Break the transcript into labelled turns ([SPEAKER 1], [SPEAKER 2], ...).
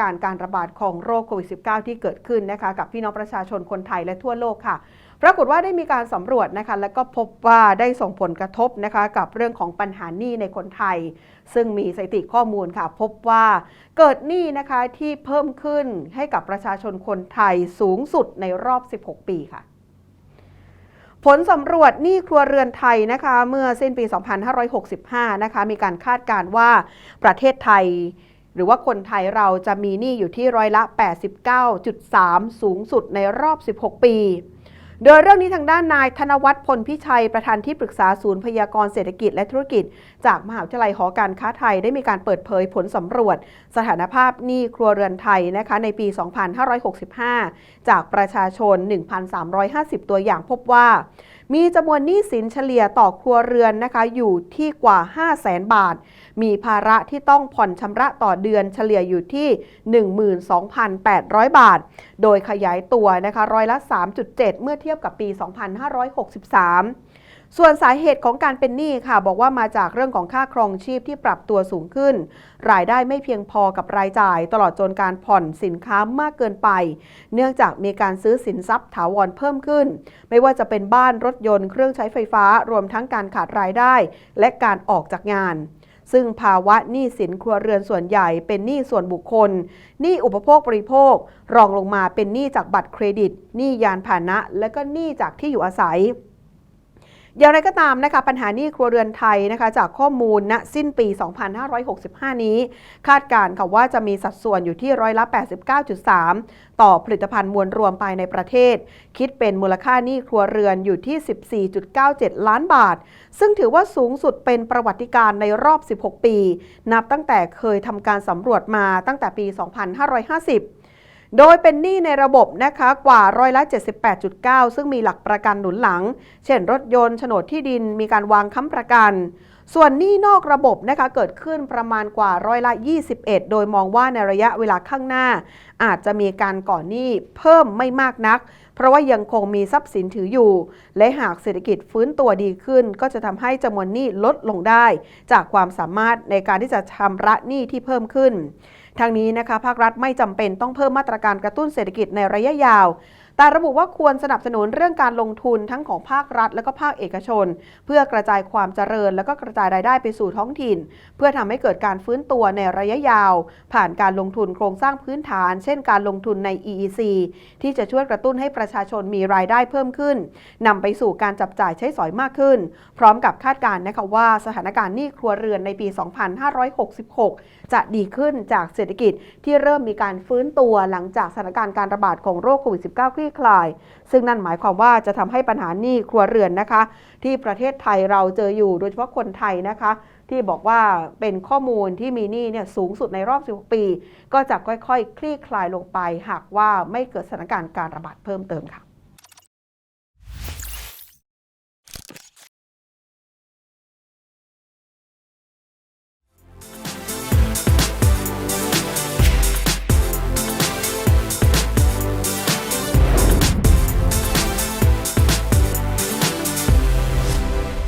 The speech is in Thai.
[SPEAKER 1] การการระบาดของโรคโควิด -19 ที่เกิดขึ้นนะคะ กับพี่น้องประชาชนคนไทยและทั่วโลกค่ะปรากฏว่าได้มีการสำรวจนะคะ แล้วก็พบว่าได้ส่งผลกระทบนะคะ กับเรื่องของปัญหาหนี้ในคนไทย ซึ่งมีสถิติข้อมูลค่ะ พบว่าเกิดหนี้นะคะที่เพิ่มขึ้นให้กับประชาชนคนไทยสูงสุดในรอบ 16 ปีค่ะผลสำรวจหนี้ครัวเรือนไทยนะคะ เมื่อสิ้นปี 2565 นะคะ มีการคาดการณ์ว่าประเทศไทย หรือว่าคนไทยเราจะมีหนี้อยู่ที่ร้อยละ 89.3 สูงสุดในรอบ 16 ปี โดยเรื่องนี้ทางด้านนายธนวัฒน์พลพิชัย ประธานที่ปรึกษาศูนย์พยากรเศรษฐกิจและธุรกิจ จากมหาวิทยาลัยหอการค้าไทยได้มีการเปิดเผยผลสำรวจ สถานภาพหนี้ครัวเรือนไทยนะคะในปี 2565 จากประชาชน 1,350 ตัวอย่างพบว่า มีจำนวนหนี้สินเฉลี่ยต่อครัวเรือนนะคะอยู่ที่กว่า 5 0 0แสนบาท มีภาระที่ต้องผ่อนชำระต่อเดือนเฉลี่ยอยู่ที่ 12,800 บาท โดยขยายตัวนะคะร้อยละ 3.7 เมื่อเทียบกับปี 2563 ส่วนสาเหตุของการเป็นหนี้ค่ะ บอกว่ามาจากเรื่องของค่าครองชีพที่ปรับตัวสูงขึ้น รายได้ไม่เพียงพอกับรายจ่าย ตลอดจนการผ่อนสินค้ามากเกินไป เนื่องจากมีการซื้อสินทรัพย์ถาวรเพิ่มขึ้น ไม่ว่าจะเป็นบ้านรถยนต์เครื่องใช้ไฟฟ้ารวมทั้งการขาดรายได้ และการออกจากงานซึ่งภาวะหนี้สินครัวเรือนส่วนใหญ่เป็นหนี้ส่วนบุคคล หนี้อุปโภคบริโภค รองลงมาเป็นหนี้จากบัตรเครดิต หนี้ยานพาหนะ และก็หนี้จากที่อยู่อาศัย อย่างไรก็ตามนะคะปัญหาหนี้ครัวเรือนไทยนะคะจากข้อมูลณสิ้นปี 2565 นี้ คาดการณ์ค่ะว่าจะมีสัดส่วนอยู่ที่ร้อยละ 89.3 ต่อผลิตภัณฑ์มวลรวมภายในประเทศ คิดเป็นมูลค่าหนี้ครัวเรือนอยู่ที่ 14.97 ล้านบาท ซึ่งถือว่าสูงสุดเป็นประวัติการในรอบ 16 ปี นับตั้งแต่เคยทำการสำรวจมาตั้งแต่ปี 2550 โดยเป็นหนี้ในระบบนะคะกว่าร้อยละ 78.9 ซึ่งมีหลักประกันหนุนหลัง เช่นรถยนต์โฉนดที่ดินมีการวางค้ำประกัน ส่วนหนี้นอกระบบนะคะเกิดขึ้นประมาณกว่าร้อยละ 21 โดยมองว่าในระยะเวลาข้างหน้า อาจจะมีการก่อหนี้เพิ่มไม่มากนัก เพราะว่ายังคงมีทรัพย์สินถืออยู่ และหากเศรษฐกิจฟื้นตัวดีขึ้น ก็จะทำให้จำนวนหนี้ลดลงได้ จากความสามารถในการที่จะชำระหนี้ที่เพิ่มขึ้น ทางนี้นะคะภาครัฐไม่จำเป็นต้องเพิ่มมาตรการกระตุ้นเศรษฐกิจในระยะยาว แต่ระบุว่าควรสนับสนุนเรื่องการลงทุนทั้งของภาครัฐ และก็ภาคเอกชน เพื่อกระจายความเจริญ และก็กระจายรายได้ไปสู่ท้องถิ่น เพื่อทำให้เกิดการฟื้นตัวในระยะยาว ผ่านการลงทุนโครงสร้างพื้นฐาน เช่น การลงทุนใน EEC ที่จะช่วยกระตุ้นให้ประชาชนมีรายได้เพิ่มขึ้นนำไปสู่การจับจ่ายใช้สอยมากขึ้น พร้อมกับคาดการณ์นะคะว่าสถานการณ์หนี้ครัวเรือนในปี 2566 จะดีขึ้นจากเศรษฐกิจที่เริ่มมีการฟื้นตัวหลังจากสถานการณ์การระบาดของโรคโควิด -19 คลี่คลาย ซึ่งนั่นหมายความว่าจะทำให้ปัญหาหนี้ครัวเรือนนะคะ ที่ประเทศไทยเราเจออยู่โดยเฉพาะคนไทยนะคะ ที่บอกว่าเป็นข้อมูลที่มีหนี้เนี่ยสูงสุดในรอบ 16 ปี ก็จะค่อยๆ คลี่คลายลงไป หากว่าไม่เกิดสถานการณ์การระบาดเพิ่มเติมค่ะ